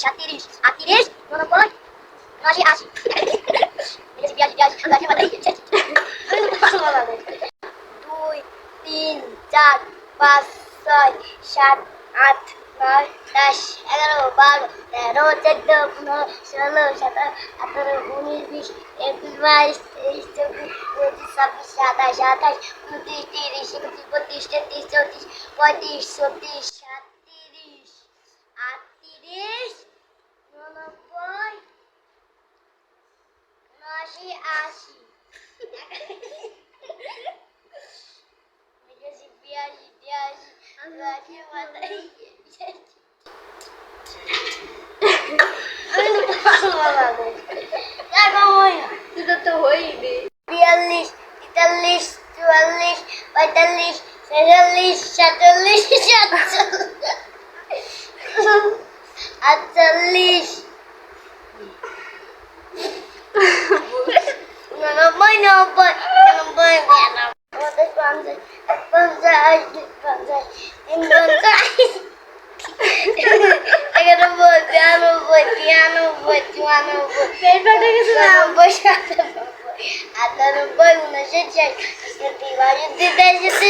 সাতত্রিশ আটত্রিশ উননব্বই উনআশি, আশি। দুই, তিন, চার, পাঁচ, ছয়, সাত, আট, নয়, দশ, এগারো, বারো, তেরো, চোদ্দ, পনেরো, ষোলো, সতেরো, আঠারো, উনিশ, বিশ একুশ বাইশ, তেইশ, চব্বিশ, পঁচিশ, ছাব্বিশ, সাতাশ, আঠাশ, উনত্রিশ, তিরিশ, একত্রিশ, বত্রিশ, তেত্রিশ, চৌত্রিশ, পঁয়ত্রিশ, ছত্রিশ সাতত্রিশ আটত্রিশ উননব্বই উনআশি আশি বিরাশি বাতাশি আমি তো হইনি বিয়াল্লিশ তেতাল্লিশ চুয়াল্লিশ পঁয়তাল্লিশ ছেচল্লিশ সাতচল্লিশ সাতচল্লিশ। আটচল্লিশ। উননব্বই নব্বই একানব্বই বিরানব্বই পঞ্চাশ পঞ্চাশ দুই পঞ্চাশ তিন পঞ্চাশ একানব্বই বিরানব্বই তিরানব্বই চুয়ানব্বই পেটটা কিছু না নব্বই সাতানব্বই আটানব্বই উনষাট ষাট সত্তর বাষট্টি তেষট্টি